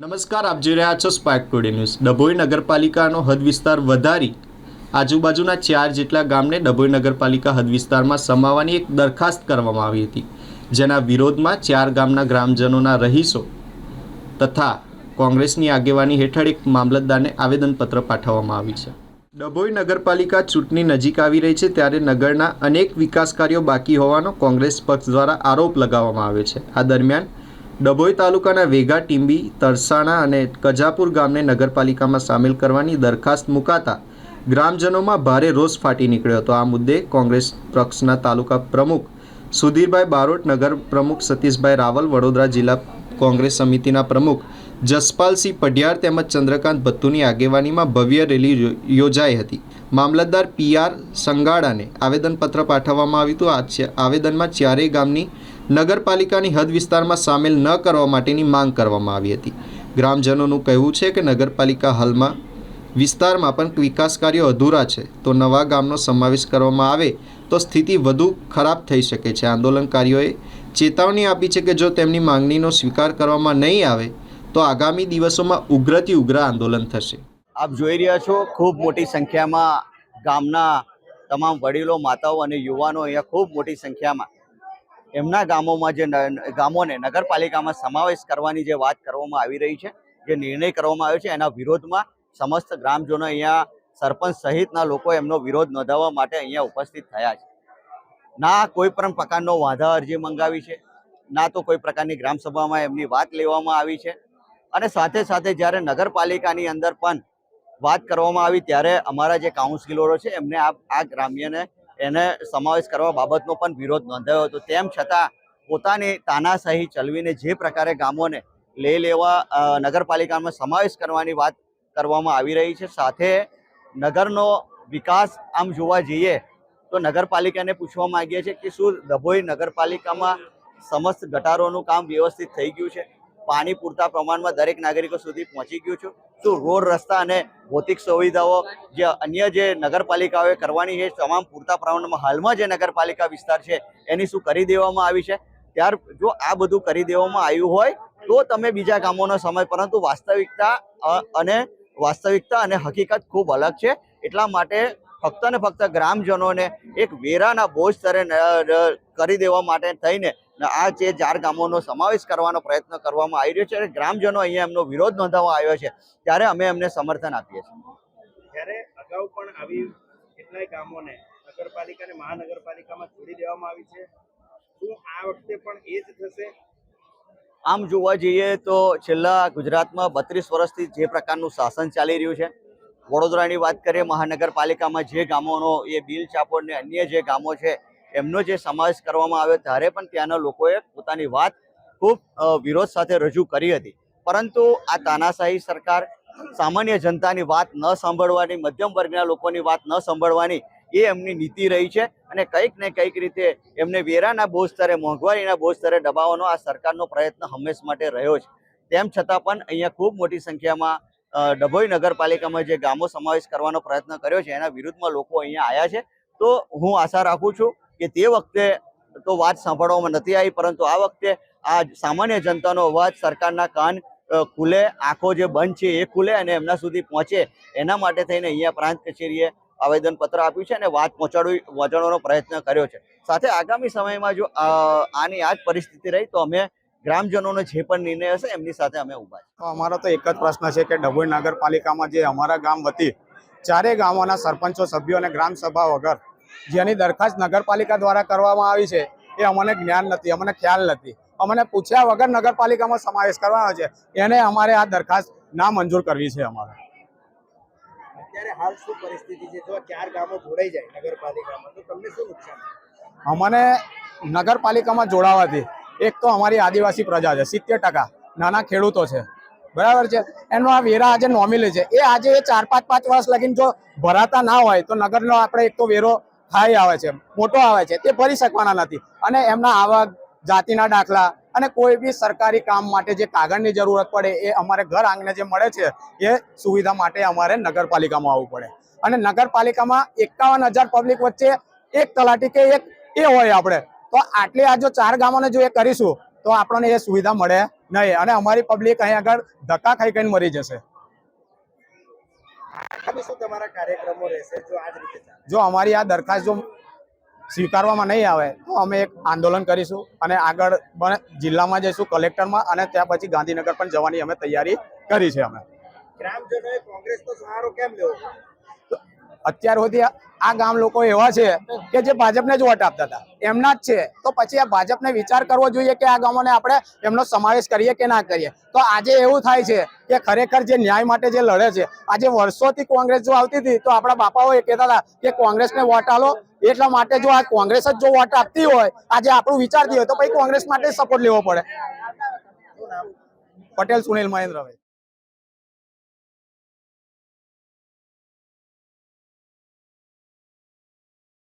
નમસ્કાર, આપ જોઈ રહ્યા છો સ્પાર્ક ટુડે ન્યૂઝ ડભોઈ નગરપાલિકાનો હદ વિસ્તાર વધારી આજુબાજુના ચાર જેટલા ગામને ડભોઈ નગરપાલિકા હદ વિસ્તારમાં સમાવવાની એક દરખાસ્ત કરવામાં આવી હતી, જેના વિરોધમાં ચાર ગામના ગ્રામજનોના રહીશો તથા કોંગ્રેસની આગેવાની હેઠળ એક મામલતદારને આવેદનપત્ર પાઠવવામાં આવી છે. ડભોઈ નગરપાલિકા ચૂંટણી નજીક આવી રહી છે ત્યારે નગરના અનેક વિકાસ કાર્યો બાકી હોવાનો કોંગ્રેસ પક્ષ દ્વારા આરોપ લગાવવામાં આવે છે. આ દરમિયાન ડભોઈ તાલુકાના વેગા ટીંબી, તરસાણા અને કજાપુર ગામને નગરપાલિકામાં સામેલ કરવાની દરખાસ્ત મુકાતા ગ્રામજનોમાં ભારે રોષ ફાટી નીકળ્યો હતો. આ મુદ્દે કોંગ્રેસ પક્ષના તાલુકા પ્રમુખ સુધીરભાઈ બારોટ, નગર પ્રમુખ સતીશભાઈ રાવલ, વડોદરા જિલ્લા કોંગ્રેસ સમિતિના પ્રમુખ જસપાલસિંહ પઢિયાર તેમજ ચંદ્રકાંત ભત્તુની આગેવાનીમાં ભવ્ય રેલી યોજાઈ હતી. મામલતદાર પીઆર સંગાડાને આવેદનપત્ર પાઠવવામાં આવ્યું હતું. આ આવેદનમાં ચારેય ગામની નગરપાલિકાની હદ વિસ્તારમાં સામેલ ન કરવા માટેની માંગ કરવામાં આવી હતી. ગ્રામજનોનું કહેવું છે કે નગરપાલિકા હાલમાં વિસ્તારમાં પણ વિકાસ કાર્યો અધૂરા છે. તો નવા ગામનો સમાવેશ કરવામાં આવે તો સ્થિતિ વધુ ખરાબ થઈ શકે છે. આંદોલનકારીઓએ ચેતવણી આપી છે કે જો તેમની માંગણીનો સ્વીકાર કરવામાં નહીં આવે તો આગામી દિવસોમાં ઉગ્રથી ઉગ્ર આંદોલન થશે. આપ જોઈ રહ્યા છો, ખૂબ મોટી સંખ્યામાં ગામના તમામ વડીલો, માતાઓ અને યુવાનો અહીંયા ખૂબ મોટી સંખ્યામાં એમના ગામોમાં જે ગામોને નગરપાલિકામાં સમાવેશ કરવાની જે વાત કરવામાં આવી રહી છે, જે નિર્ણય કરવામાં આવ્યો છે, એના વિરોધમાં સમસ્ત ગ્રામજનો અહીંયા સરપંચ સહિતના લોકો એમનો વિરોધ નોંધાવવા માટે અહીંયા ઉપસ્થિત થયા છે. ના કોઈ પણ પ્રકારનો વાંધા અરજી મંગાવી છે, ના તો કોઈ પ્રકારની ગ્રામસભામાં એમની વાત લેવામાં આવી છે અને સાથે સાથે જ્યારે નગરપાલિકાની અંદર પણ વાત કરવામાં આવી, ત્યારે અમારા જે કાઉન્સિલરો છે, એમને આ ગ્રામ્યને એને સમાવેશ કરવા બાબતનો પણ વિરોધ નોંધાયો હતો. તેમ છતાં પોતાની તાનાશાહી ચલવીને જે પ્રકારે ગામોને લઈ લેવા નગરપાલિકામાં સમાવેશ કરવાની વાત કરવામાં આવી રહી છે. સાથે નગરનો વિકાસ આમ જોવા જઈએ, તો નગરપાલિકાને પૂછવા માંગીએ છીએ કે શું ડભોઈ નગરપાલિકામાં સમસ્ત ગટારોનું કામ વ્યવસ્થિત થઈ ગયું છે? પાણી પૂરતા પ્રમાણમાં દરેક નાગરિકો સુધી પહોંચી ગયું છે. શું રોડ રસ્તા અને ભૌતિક સુવિધાઓ જે અન્ય જે નગરપાલિકાઓએ કરવાની છે, તમામ પૂરતા પ્રમાણમાં હાલમાં જે નગરપાલિકા વિસ્તાર છે, એની શું કરી દેવામાં આવી છે? ત્યાર જો આ બધું કરી દેવામાં આવ્યું હોય, તો તમે બીજા કામોનો સમય, પરંતુ વાસ્તવિકતા અને વાસ્તવિકતા અને હકીકત ખૂબ અલગ છે. એટલા માટે ફક્ત ને ફક્ત ગ્રામજનોને એક વેરાના બોજ સ્તરે કરી દેવા માટે થઈને ને આ જે ચાર ગામોનો સમાવેશ કરવાનો પ્રયત્ન કરવામાં આવી રહ્યો છે અને ગ્રામજનો અહીંયા એમનો વિરોધ નોંધાવવા આવ્યો છે ત્યારે અમે એમને સમર્થન આપીએ છીએ. ત્યારે અગાઉ પણ આવી કેટલાય ગામોને નગરપાલિકા અને મહાનગરપાલિકામાં છોડી દેવામાં આવી છે શું આ વખતે પણ એ જ થશે? આમ જોવા જઈએ તો છેલ્લા ગુજરાતમાં બત્રીસ વર્ષથી જે પ્રકારનું શાસન ચાલી રહ્યું છે વડોદરાની વાત કરીએ મહાનગરપાલિકામાં જે ગામોનો એ બિલ ચાપોડ ને અન્ય જે ગામો છે એમનો જે સમાવેશ કરવામાં આવ્યો ત્યારે પણ ત્યાંના લોકોએ પોતાની વાત ખૂબ વિરોધ સાથે રજૂ કરી હતી. પરંતુ આ તાનાશાહી સરકાર સામાન્ય જનતાની વાત ન સાંભળવાની, મધ્યમ વર્ગના લોકોની વાત ન સાંભળવાની એ એમની નીતિ રહી છે અને કંઈક ને કંઈક રીતે એમને વેરાના બોજ સ્તરે, મોંઘવારીના બોજ સ્તરે દબાવવાનો આ સરકારનો પ્રયત્ન હંમેશ માટે રહ્યો છે. તેમ છતાં પણ અહીંયા ખૂબ મોટી સંખ્યામાં ડભોઈ નગરપાલિકામાં જે ગામો સમાવેશ કરવાનો પ્રયત્ન કર્યો છે, એના વિરુદ્ધમાં લોકો અહીંયા આવ્યા છે. તો હું આશા રાખું છું કે તે વખતે તો વાત સાંભળવામાં નથી આવી, પરંતુ આ વખતે આ સામાન્ય જનતાનો અવાજ સરકારના કાન ખુલે, આંખો જે બંધ છે એ ખુલે અને એમના સુધી પહોંચે એના માટે થઈને અહીંયા પ્રાંત કચેરીએ આવેદનપત્ર આપ્યું છે અને વાત પહોંચાડવી, પહોંચાડવાનો પ્રયત્ન કર્યો છે. સાથે આગામી સમયમાં જો આની આ જ પરિસ્થિતિ રહી તો અમે ગ્રામજનોનો જે પણ નિર્ણય હશે એમની સાથે અમે ઊભા છીએ. અમારો તો એક જ પ્રશ્ન છે કે ડભોઈ નગરપાલિકામાં જે અમારા ગામ વતી ચારે ગામોના સરપંચો, સભ્યો અને ગ્રામ સભા વગર જેની દરખાસ્ત નગરપાલિકા દ્વારા કરવામાં આવી છે એ અમને જ્ઞાન નથી અમને ખ્યાલ નથી. અમને પૂછ્યા વગર નગરપાલિકામાં સમાવેશ કરવાનો છે. એને અમારે આ દરખાસ્ત ના મંજૂર કરવી છે અમારે? અમને નગરપાલિકામાં જોડાવાથી એક તો અમારી આદિવાસી પ્રજા છે સિત્તેર ટકા. નાના ખેડૂતો છે. બરાબર છે? એનો આ વેરા આજે નોમિલી છે. એ આજે એ ચાર પાંચ પાંચ વર્ષ લગીને જો ભરાતા ના હોય તો નગરનો આપણે એક તો વેરો હાઈ આવે છે, મોટો આવે છે, તે ભરી શકવાના નથી. અને એમના આવક જાતિના દાખલા અને કોઈ બી સરકારી કામ માટે જે કાગળની જરૂરત પડે, એ અમારે ઘર આંગણે જે મળે છે, એ સુવિધા માટે અમારે નગરપાલિકામાં આવવું પડે. અને નગરપાલિકામાં એકાવન હજાર પબ્લિક વચ્ચે એક તલાટી કે એક, એ હોય આપણે. તો આટલી આ જો ચાર ગામોને જો એ કરીશું, તો આપણને એ સુવિધા મળે નહીં. અને અમારી પબ્લિક અહીં આગળ ધક્કા ખાઈ ખાઈને મરી જશે આગામી શું તમારા કાર્યક્રમો રહેશે જો અમારી આ દરખાસ્ત જો સ્વીકારવામાં નહીં આવે તો અમે એક આંદોલન કરીશું અને આગળ જિલ્લામાં જઈશું કલેક્ટરમાં અને ત્યાં પછી ગાંધીનગર પણ જવાની અમે તૈયારી કરી છે અમે. અત્યાર સુધી આ ગામ લોકો એવા છે કે જે ભાજપને જ વોટ આપતા હતા. એમના જ છે. તો પછી આ ભાજપને વિચાર કરવો જોઈએ કે આ ગામોને આપણે એમનો સમાવેશ કરીએ કે ના કરીએ. તો આજે એવું થાય છે કે ખરેખર જે ન્યાય માટે જે લડે છે, આજે વર્ષોથી કોંગ્રેસ જો આવતી હતી, તો આપણા બાપાઓ એ કહેતા હતા કે કોંગ્રેસને વોટ આલો. એટલા માટે જો આ કોંગ્રેસ જ જો વોટ આપતી હોય, આજે આપણું વિચારતી હોય, તો પછી કોંગ્રેસ માટે સપોર્ટ લેવો પડે. પટેલ, સુનિલ મહેન્દ્રભાઈ